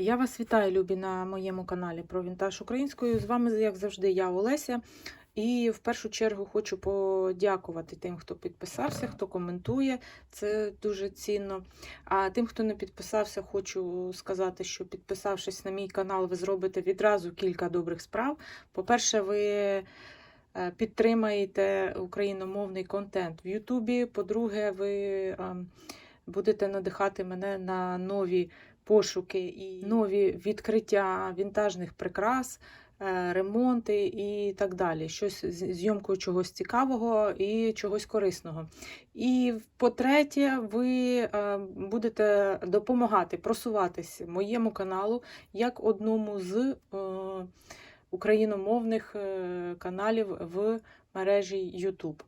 Я вас вітаю, любі, на моєму каналі про вінтаж українською. З вами, як завжди, я Олеся. І в першу чергу хочу подякувати тим, хто підписався, хто коментує. Це дуже цінно. А тим, хто не підписався, хочу сказати, що підписавшись на мій канал, ви зробите відразу кілька добрих справ. По-перше, ви е, підтримаєте україномовний контент в Ютубі. По-друге, ви ем, будете надихати мене на нові пошуки і нові відкриття вінтажних прикрас, е, ремонти і так далі. Щось з зйомкою чогось цікавого і чогось корисного. І по-третє, ви е, будете допомагати просуватись моєму каналу як одному з е, україномовних каналів в мережі YouTube.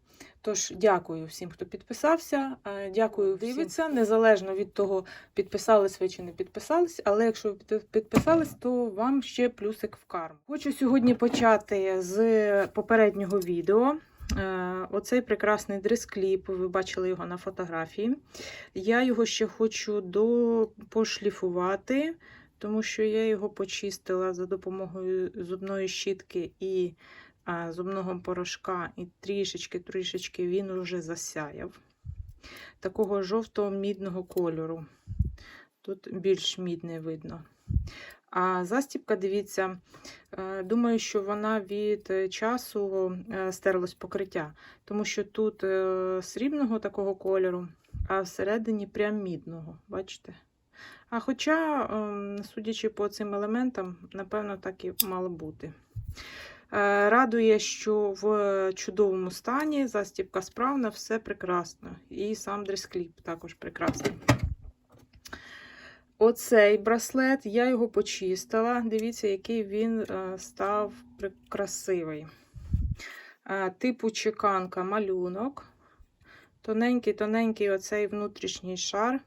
Тож дякую всім, хто підписався. е, Дякую, всім. дивиться, незалежно від того, підписались ви чи не підписались. Але якщо ви підписались, то вам ще плюсик в карму. Хочу сьогодні почати з попереднього відео. Е, Оцей прекрасний дрес-кліп, ви бачили його на фотографії. Я його ще хочу до... пошліфувати, тому що я його почистила за допомогою зубної щітки і зубного порошка, і трішечки-трішечки він уже засяяв. Такого жовто-мідного кольору. Тут більш мідний видно. А застібка, дивіться, е, думаю, що вона від е, часу е, стерлось покриття, тому що тут срібного такого кольору, а всередині прям мідного. Бачите? А хоча, ем, судячи по цим елементам, напевно, так і мало бути. Е, Радує, що в чудовому стані застібка справна, все прекрасно. І сам дрес-кліп також прекрасний. Оцей браслет, я його почистила. Дивіться, який він е, став красивий. Е, Типу чеканка малюнок. Тоненький-тоненький оцей внутрішній шар.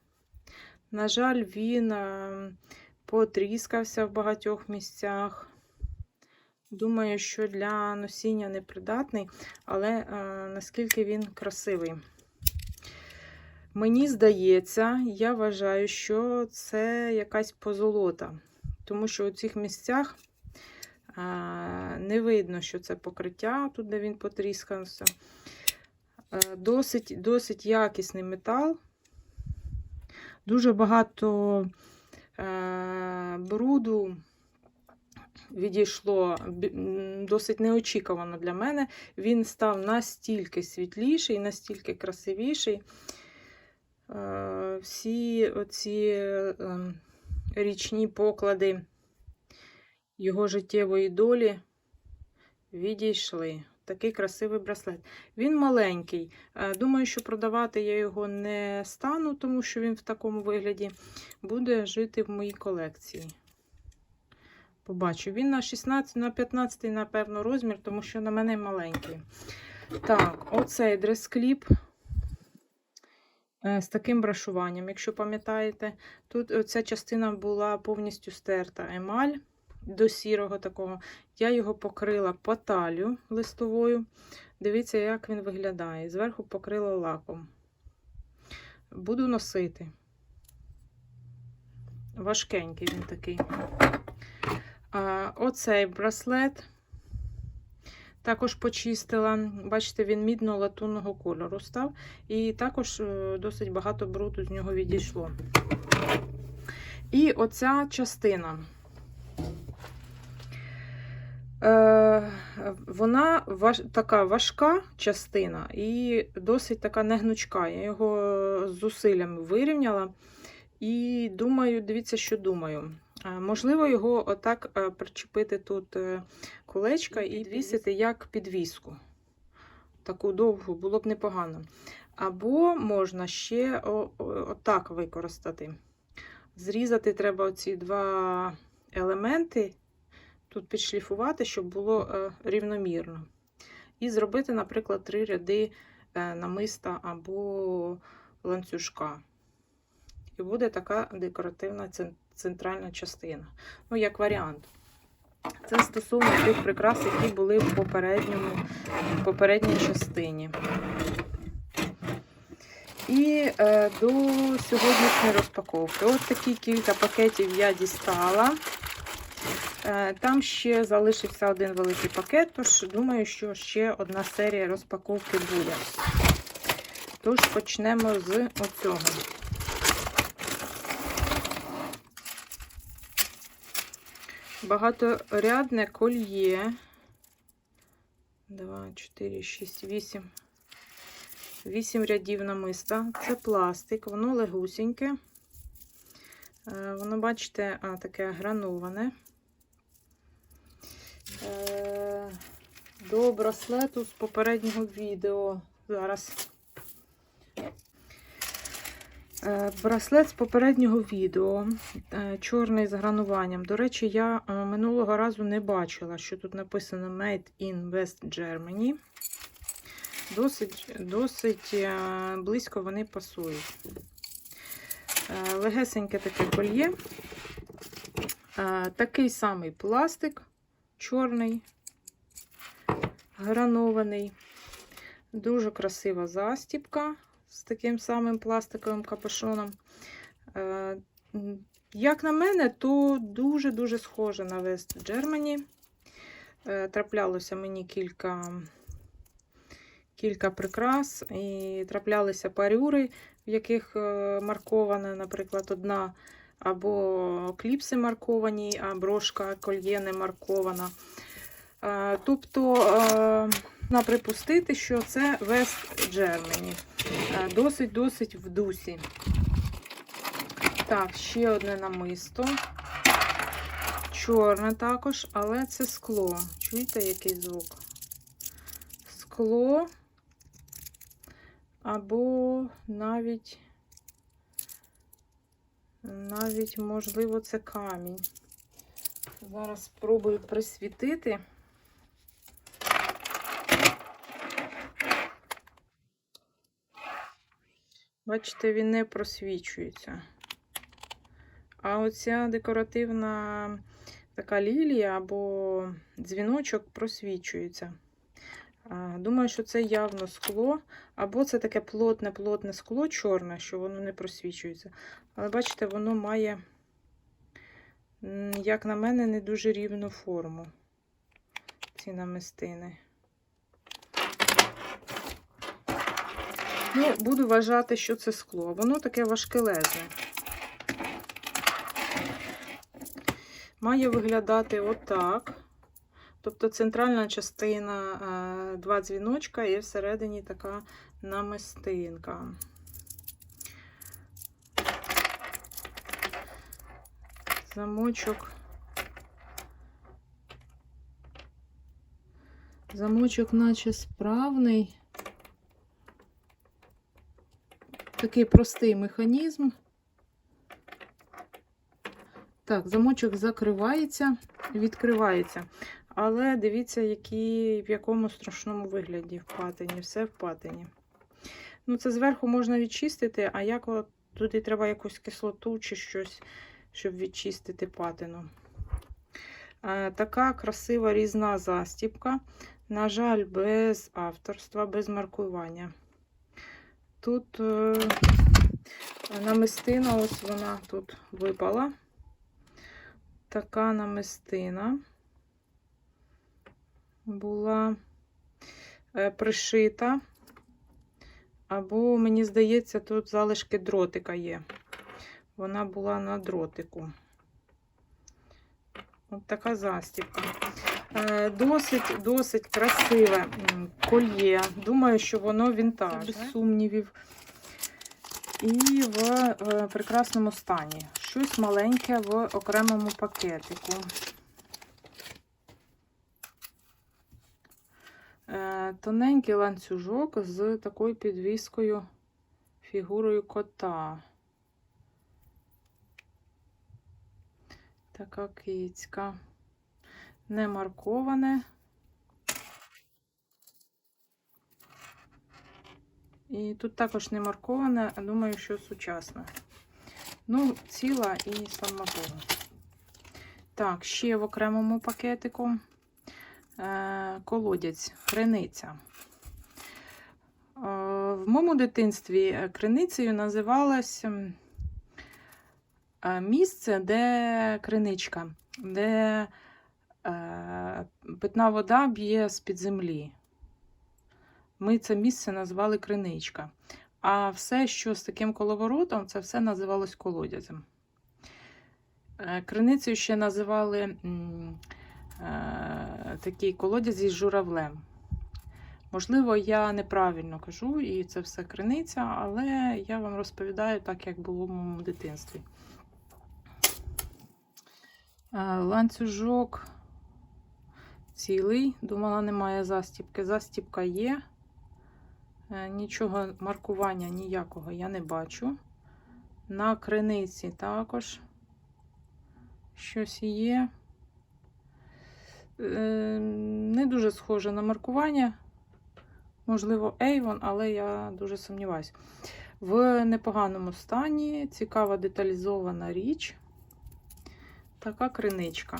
На жаль, він потріскався в багатьох місцях. Думаю, що для носіння непридатний, але е, наскільки він красивий. Мені здається, я вважаю, що це якась позолота, тому що у цих місцях е, не видно, що це покриття, тут де він потріскався. Е, досить, досить якісний метал. Дуже багато бруду відійшло досить неочікувано для мене. Він став настільки світліший, настільки красивіший. Е, Всі оці е, річні поклади його життєвої долі відійшли. Такий красивий браслет. Він маленький. Е, Думаю, що продавати я його не стану, тому що він в такому вигляді буде жити в моїй колекції. Побачу. Він на 16, на 15, напевно, розмір, тому що на мене маленький. Так, оцей дрес-кліп е, з таким брашуванням. Якщо пам'ятаєте, тут ця частина була повністю стерта емаль до сірого такого. Я його покрила по талію листовою. Дивіться, як він виглядає. Зверху покрила лаком. Буду носити. Важкенький він такий. Оцей браслет також почистила. Бачите, він мідно-латунного кольору став. І також е, досить багато бруду з нього відійшло. І оця частина. Е, Вона важ, така важка частина і досить така негнучка. Я його з зусиллями вирівняла. І думаю, дивіться, що думаю. Можливо, його отак е, причепити тут е, колечка і підвісити як підвіску. Таку довгу було б непогано. Або можна ще отак використати. Зрізати треба оці два елементи, тут підшліфувати, щоб було е, рівномірно. І зробити, наприклад, три ряди намиста або ланцюжка. І буде така декоративна центральна частина. Ну, як варіант. Це стосовно тих прикрас, які були в попередньому, в попередній частині. І е, до сьогоднішньої розпаковки. Ось такі кілька пакетів я дістала. Е, Там ще залишився один великий пакет, тож думаю, що ще одна серія розпаковки буде. Тож почнемо з оцього. Багаторядне кольє. 2, 4, 6, 8. 8 рядів намиста. Це пластик, воно легусіньке. Е, Воно, бачите, таке грановане. Е, До браслету з попереднього відео. Зараз. Е, Браслет з попереднього відео. е, Чорний з грануванням. До речі, я е, минулого разу не бачила, що тут написано Made in West Germany. Досить, досить близько вони пасують. Легесеньке таке кольє. Такий самий пластик, чорний, гранований. Дуже красива застіпка з таким самим пластиковим капюшоном. Е, Як на мене, то дуже-дуже схоже на Germany. Е, Траплялося мені кілька, кілька прикрас, і траплялися парюри, в яких е, маркована, наприклад, одна або кліпси марковані, а брошка кольє не маркована. Е, Тобто, можна припустити, що це West Germany. Е, Досить-досить в дусі. Так, ще одне намисто. Чорне також, але це скло. Чуєте, який звук? Скло. Або навіть, навіть, можливо, це камінь. Зараз спробую присвітити. Бачите, він не просвічується. А оця декоративна така лілія або дзвіночок просвічується. Думаю, що це явно скло, або це таке плотне-плотне скло чорне, що воно не просвічується. Але бачите, воно має, як на мене, не дуже рівну форму. Ці намистини. Ну, буду вважати, що це скло. Воно таке важкелезне. Має виглядати отак. Тобто центральна частина е, два дзвіночка і всередині така намистинка. Замочок. Замочок, наче справний. Такий простий механізм. Так, замочок закривається, відкривається. Але дивіться, які, в якому страшному вигляді в патині. Все в патині. Ну, це зверху можна відчистити, а як от туди треба якусь кислоту чи щось, щоб відчистити патину. Е, така красива різна застіпка. На жаль, без авторства, без маркування. Тут е, намистина, ось вона тут випала. Така намистина була е, пришита. Або, мені здається, тут залишки дротика є. Вона була на дротику. От така застібка. Е, Досить, досить красиве кольє. Думаю, що воно вінтажне. Без сумнівів. І в е, прекрасному стані. Щось маленьке в окремому пакетику. Е, Тоненький ланцюжок з такою підвіскою фігурою кота. Така кицька. Не марковане. І тут також не марковане, а думаю, що сучасне. Ну, ціла і сама Бога. Так, ще в окремому пакетику е, колодязь, хрениця. Е, В моєму дитинстві е, криницею називалось е, місце, де криничка, де питна вода б'є з-під землі. Ми це місце назвали криничка. А все, що з таким коловоротом, це все називалось колодязем. Е, Криницею ще називали е, такий колодязь із журавлем. Можливо, я неправильно кажу, і це все криниця, але я вам розповідаю так, як було в моєму дитинстві. Е, Ланцюжок цілий. Думала, немає застіпки. Застіпка є. Е, Нічого маркування ніякого я не бачу. На криниці також щось є. Е, Не дуже схоже на маркування. Можливо, Avon, але я дуже сумніваюся. В непоганому стані, цікава деталізована річ. Така криничка.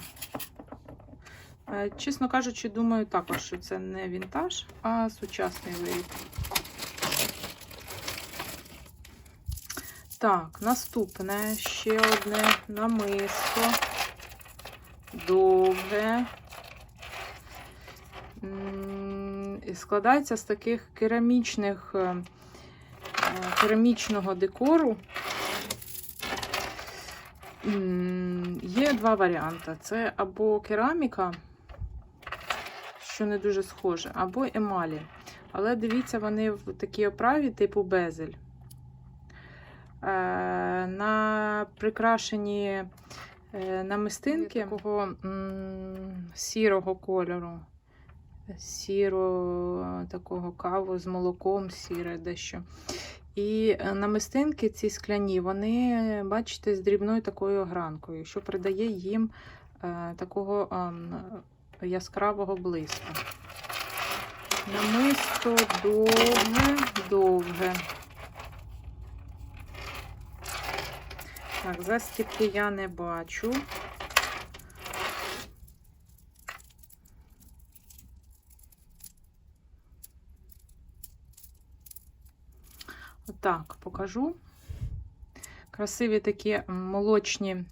Е, Чесно кажучи, думаю також, що це не вінтаж, а сучасний виріб. Так, наступне ще одне намисто. Довге. Складається з таких керамічних, е, керамічного декору. Є два варіанти: це або кераміка, що не дуже схоже, або емалі. Але дивіться, вони в такій оправі типу безель. Е, На прикрашені е, намистинки такого сірого кольору. Сіро такого каву з молоком, сіре дещо. І е, намистинки ці скляні, вони, бачите, з дрібною такою огранкою, що придає їм такого ем, яскравого блиску. Намисто довге, довге. Так, застіпки я не бачу. Отак покажу. Красиві такі молочні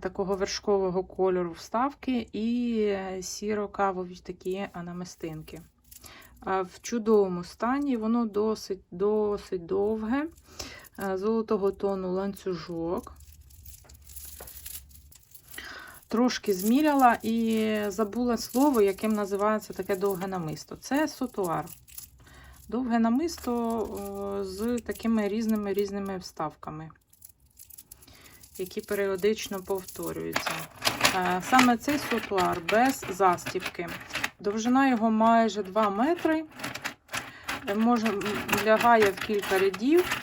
такого вершкового кольору вставки і сіро-кавові такі намистинки. Е, В чудовому стані, воно досить досить довге, е, золотого тону ланцюжок. Трошки зміряла і забула слово, яким називається таке довге намисто. Це сотуар. Довге намисто з такими різними різними вставками, які періодично повторюються. Е, Саме цей сотуар без застібки. Довжина його майже 2 метри. Е, Може, лягає в кілька рядів,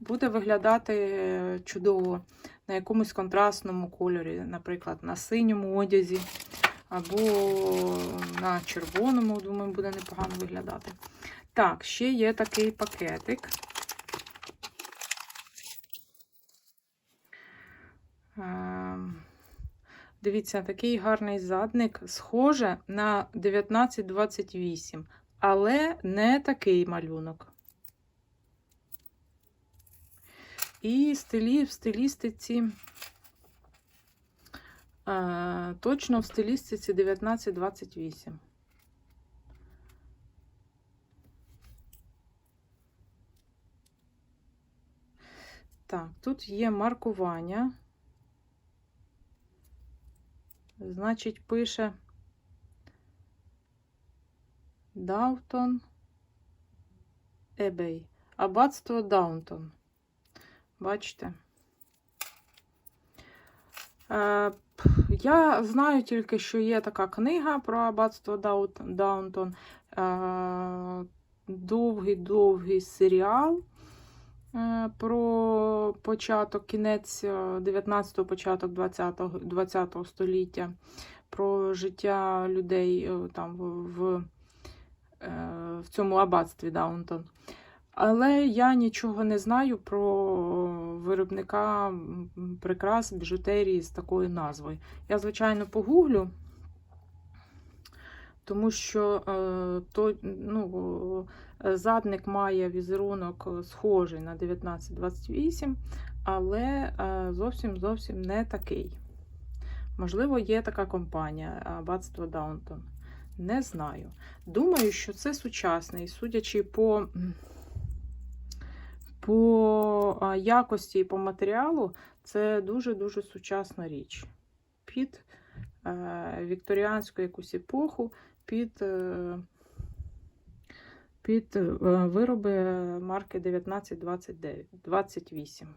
буде виглядати е, чудово на якомусь контрастному кольорі, наприклад, на синьому одязі або на червоному, думаю, буде непогано виглядати. Так, ще є такий пакетик. Дивіться, такий гарний задник, схоже на 1928, але не такий малюнок. І стилі, в стилістиці, е, точно в стилістиці 1928. Так, тут є маркування. Значить, пише Даунтон Ебей. Аббатство Даунтон. Бачите? Е, Я знаю тільки, що є така книга про аббатство Даунтон. Е, Довгий-довгий серіал про початок, кінець 19-го, початок 20-го 20 століття, про життя людей е, там в, в, е, цьому аббатстві Даунтон. Але я нічого не знаю про виробника прикрас біжутерії з такою назвою. Я, звичайно, погуглю. Тому що е, то, ну, е, задник має візерунок е, схожий на 1928, але зовсім зовсім не такий. Можливо, є така компанія Аббатство Даунтон. Не знаю. Думаю, що це сучасний, судячи по, по якості і по матеріалу, це дуже-дуже сучасна річ. Під вікторіанську якусь епоху, під, е, під е, вироби марки 1929, 28.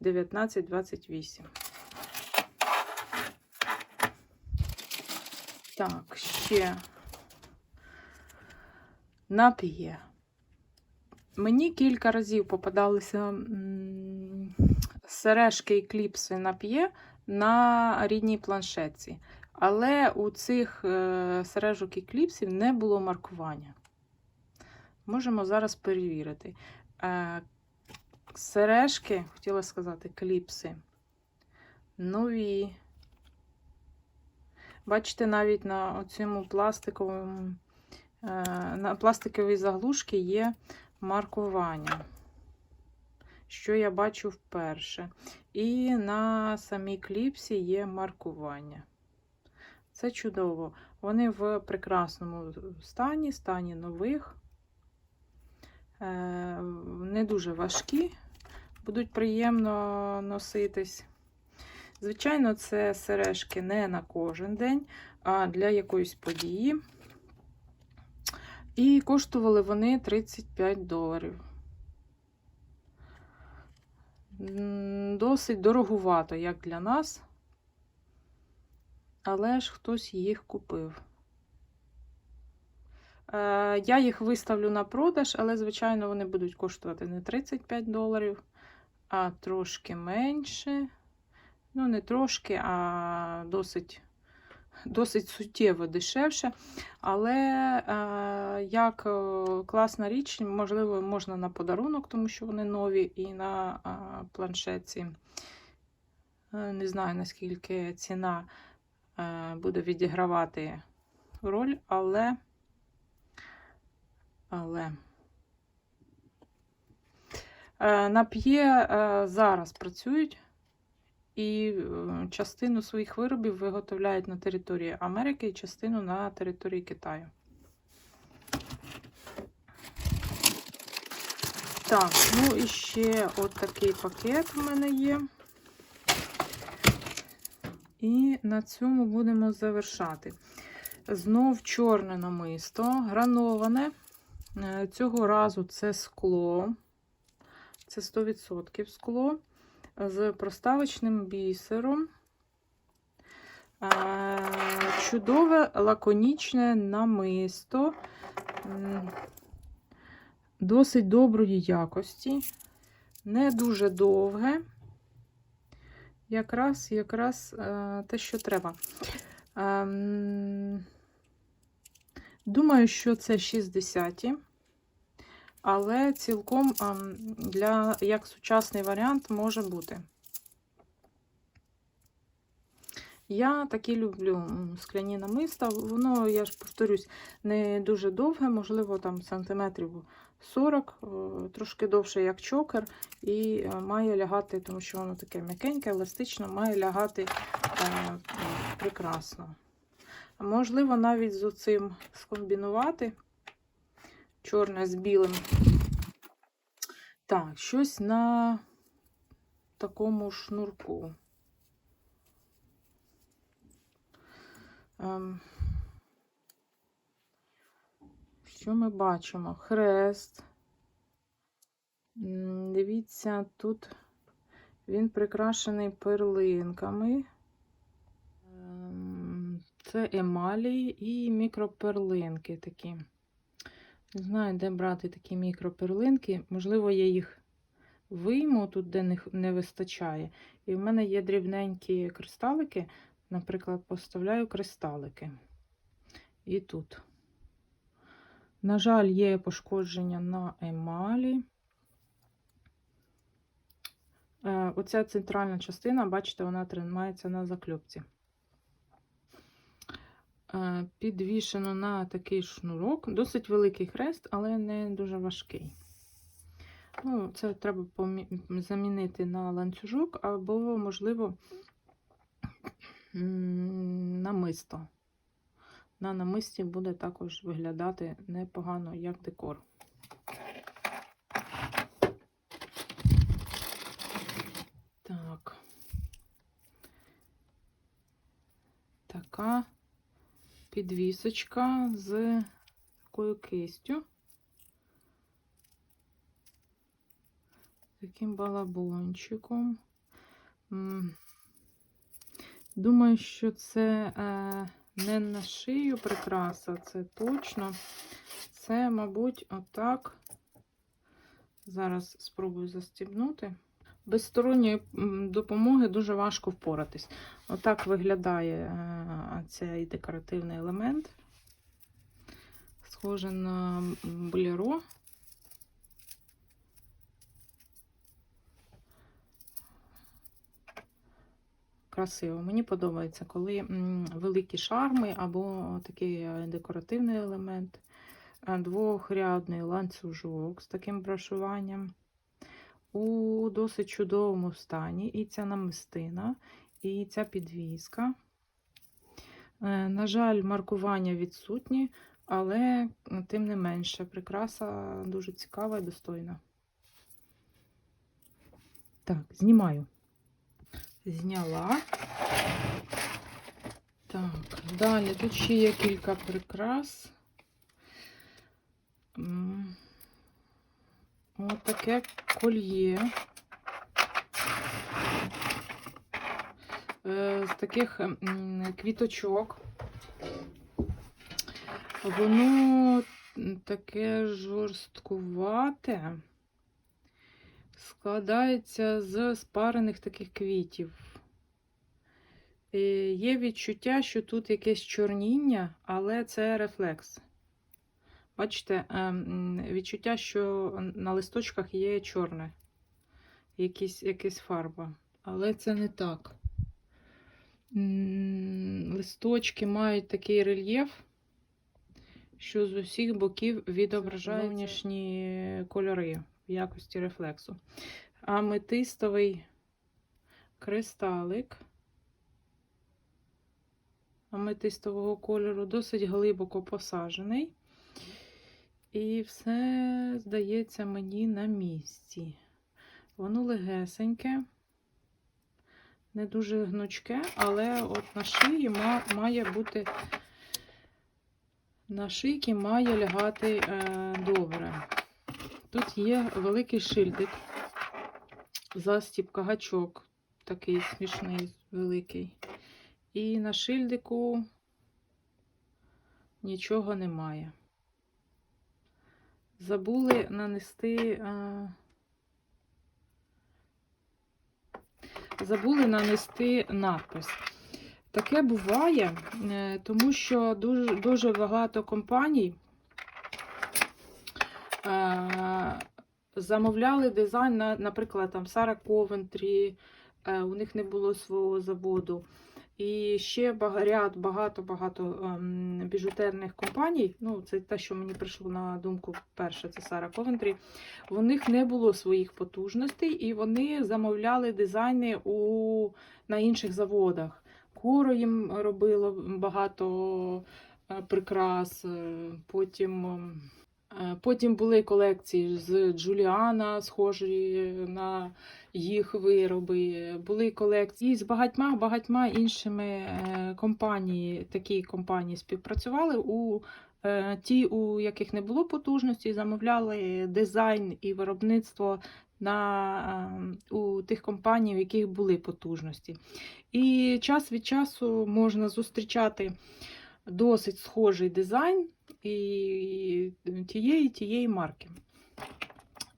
1928. Так, ще нап'є. Мені кілька разів попадалися сережки і кліпси нап'є на рідній планшетці. Але у цих е, сережок і кліпсів не було маркування. Можемо зараз перевірити. Е, сережки, хотіла сказати, кліпси. Нові. Бачите, навіть на цьому пластиковому, е, на пластиковій заглушці є маркування, що я бачу вперше. І на самій кліпсі є маркування. Це чудово. Вони в прекрасному стані, стані нових, Е, не дуже важкі, будуть приємно носитись. Звичайно, це сережки не на кожен день, а для якоїсь події. І коштували вони 35 доларів. Досить дорогувато, як для нас, але ж хтось їх купив. Е, Я їх виставлю на продаж, але, звичайно, вони будуть коштувати не 35 доларів, а трошки менше. Ну, не трошки, а досить досить суттєво дешевше. Але е, як е, класна річ, можливо, можна на подарунок, тому що вони нові, і на планшетці. Не знаю, наскільки ціна буде відігравати роль, але. Але. Е, Нап'є е, зараз працюють і е, частину своїх виробів виготовляють на території Америки і частину на території Китаю. Так, ну і ще от такий пакет у мене є. І на цьому будемо завершати. Знов чорне намисто, грановане. Е, Цього разу це скло. Це 100% скло з проставочним бісером. Е, Чудове лаконічне намисто, досить доброї якості, не дуже довге. Якраз, якраз е, те, що треба. Ем, Думаю, що це 60 але цілком ем, для, як сучасний варіант може бути. Я такі люблю скляні намиста. Воно, я ж повторюсь, не дуже довге, можливо, там сантиметрів 40, е, трошки довше, як чокер, і е, має лягати, тому що воно таке м'якеньке, еластичне, має лягати е, прекрасно. Можливо, навіть з оцим скомбінувати чорне з білим. Так, щось на такому шнурку. Ем, Що ми бачимо? Хрест. Дивіться, тут він прикрашений перлинками. Ем, Це емалі і мікроперлинки такі. Не знаю, де брати такі мікроперлинки. Можливо, я їх вийму тут, де не, не вистачає. І в мене є дрібненькі кристалики. Наприклад, поставляю кристалики. І тут. На жаль, є пошкодження на емалі. Е, Оця центральна частина, бачите, вона тримається на закльопці. е, підвішено на такий шнурок. Досить великий хрест, але не дуже важкий. Ну, Це треба замінити на ланцюжок або, можливо, м, намисто. На намисті буде також виглядати непогано як декор. Так. Така підвісочка з такою кистю. Таким балабончиком. Думаю, що це е, не на шию прикраса, це точно. Це, мабуть, отак. Зараз спробую застібнути. Без сторонньої допомоги дуже важко впоратись. Отак виглядає е, цей декоративний елемент. Схоже на боліро. Красиво. Мені подобається, коли великі шарми або такий е, декоративний елемент, е, двохрядний ланцюжок з таким брошуванням. У досить чудовому стані і ця намистина, і ця підвіска. Е, На жаль, маркування відсутні, але тим не менше, прикраса дуже цікава і достойна. Так, знімаю. Зняла. Так, далі тут ще є кілька прикрас. Ось таке кольє. Е, З таких квіточок. Воно таке жорсткувате. Складається з спарених таких квітів. Е, Є відчуття, що тут якесь чорніння, але це рефлекс. Бачите, ем, відчуття, що на листочках є чорне, якісь, якась фарба. Але це не так. Листочки мають такий рельєф, що з усіх боків відображає зовнішні кольори в якості рефлексу. Аметистовий кристалик аметистового кольору, досить глибоко посаджений. І все здається мені на місці. Воно легесеньке, не дуже гнучке, але от на шиї має бути, на шийки має лягати е, добре. Тут є великий шильдик, застібка, гачок, такий смішний, великий. І на шильдику нічого немає. Забули нанести. А... Забули нанести надпис. Таке буває, е, тому що дуже, дуже багато компаній е, замовляли дизайн, на, наприклад, там Сара Ковентрі, е, у них не було свого заводу. І ще ряд багато-багато ем, біжутерних компаній. Ну, це те, що мені прийшло на думку перше, це Сара Ковентрі. У них не було своїх потужностей, і вони замовляли дизайни у, на інших заводах. Куро їм робило багато е, прикрас. е, Потім, ем, е, потім були колекції з Джуліана, схожі на їх вироби. Були колекції з багатьма багатьма іншими е, компанії, такі компанії співпрацювали у е, ті, у яких не було потужності, замовляли дизайн і виробництво на е, у тих компаній, в яких були потужності. І час від часу можна зустрічати досить схожий дизайн і тієї тієї марки.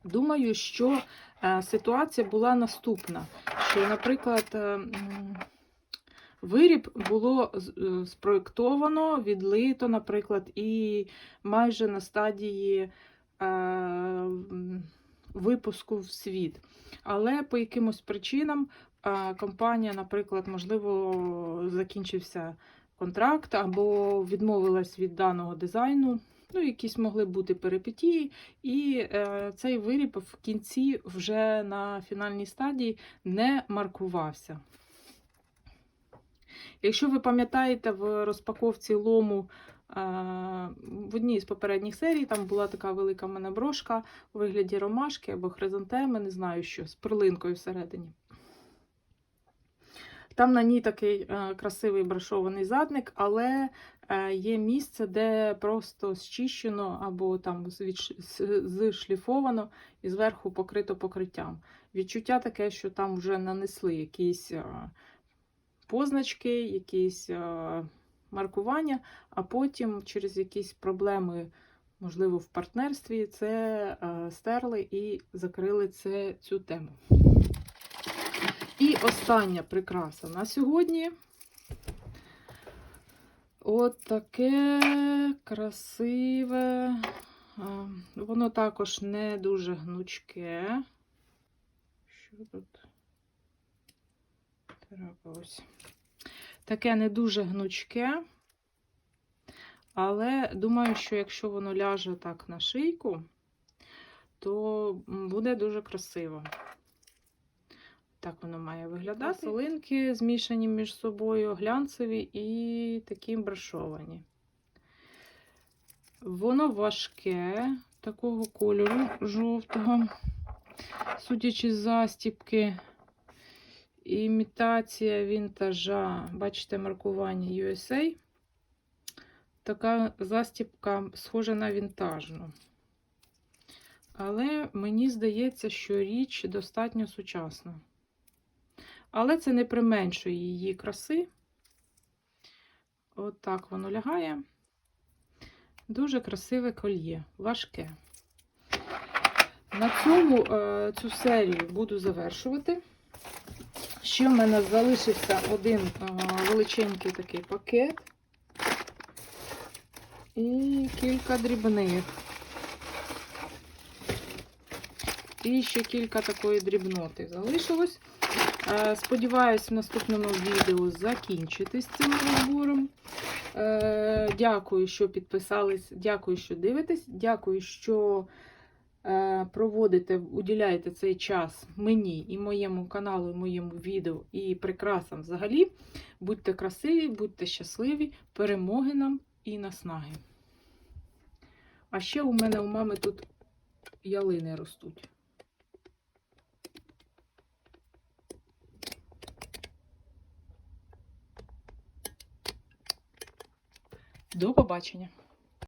Думаю, що е, ситуація була наступна: що, наприклад, е, виріб було е, спроєктовано, відлито, наприклад, і майже на стадії випуску в світ. Але по якимось причинам компанія, наприклад, можливо, закінчився контракт або відмовилась від даного дизайну. Ну, якісь могли бути перипетії, і е, цей виріб в кінці вже на фінальній стадії не маркувався. Якщо ви пам'ятаєте, в розпаковці лому е, в одній з попередніх серій там була така велика мене брошка у вигляді ромашки або хризантеми, не знаю що, з перлинкою всередині. Там на ній такий е, красивий брашований задник, але е, є місце, де просто зчищено або там зшліфовано і зверху покрито покриттям. Відчуття таке, що там вже нанесли якісь е, позначки, якісь маркування, а потім через якісь проблеми, можливо, в партнерстві, це стерли і закрили це, цю тему. І остання прикраса на сьогодні. От таке красиве. Воно також не дуже гнучке. Що тут трапилось? Таке не дуже гнучке. Але думаю, що якщо воно ляже так на шийку, то буде дуже красиво. Так воно має виглядати. Солинки змішані між собою, глянцеві і такі брашовані. Воно важке, такого кольору жовтого. Судячи з застіпки, імітація вінтажа, бачите, маркування USA. Така застіпка схожа на вінтажну. Але мені здається, що річ достатньо сучасна. Але це не применшує її краси. От воно лягає. Дуже красиве кольє, важке. На цьому е, цю серію буду завершувати. Ще в мене залишився один е, величенький такий пакет і кілька дрібних. І ще кілька такої дрібноти залишилось. Е, Сподіваюсь, в наступному відео закінчити з цим розбором. Е, Дякую, що підписались, дякую, що дивитесь, дякую, що е, проводите, уділяєте цей час мені і моєму каналу, і моєму відео, і прикрасам взагалі. Будьте красиві, будьте щасливі, перемоги нам і наснаги. А ще у мене у мами тут ялини ростуть. До побачення!